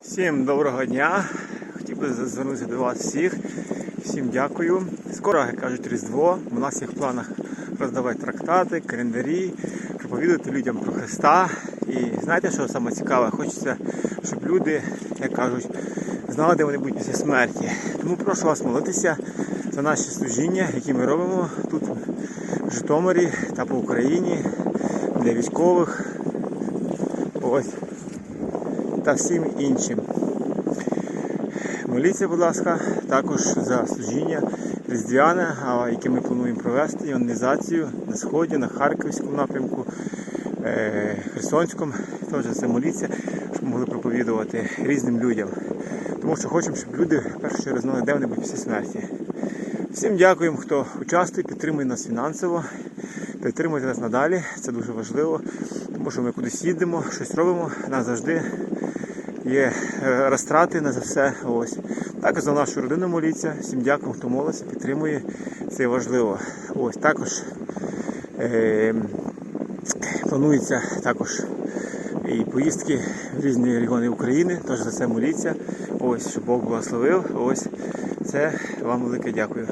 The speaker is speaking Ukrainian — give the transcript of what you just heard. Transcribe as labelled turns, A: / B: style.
A: Всім доброго дня. Хотів би звернутися до вас всіх. Всім дякую. Скоро, як кажуть, Різдво. У нас є в планах роздавати трактати, календарі, проповідати людям про Христа. І знаєте, що саме цікаве? Хочеться, щоб люди, як кажуть, знали, де вони будуть після смерті. Тому прошу вас молитися за наші служіння, які ми робимо тут, в Житомирі та по Україні для військових. Ось та всім іншим. Моліться, будь ласка, також за служіння різдвяне, яке ми плануємо провести, іонізацію на Сході, на Харківському напрямку, е, Херсонському. Теж це моліться, щоб могли проповідувати різним людям. Тому що хочемо, щоб люди першу чергу знали, де вони будуть після смерті. Всім дякуємо, хто участвує, підтримує нас фінансово, підтримуйте нас надалі. Це дуже важливо, тому що ми кудись їдемо, щось робимо, нас завжди є е, розтрати на за все. Ось. Також за нашу родину моліться. Всім дякую, хто молиться, підтримує. Це важливо. Ось також е, планується також і поїздки в різні регіони України. Тож за це моліться. Ось, щоб Бог благословив. Ось це вам велике дякую.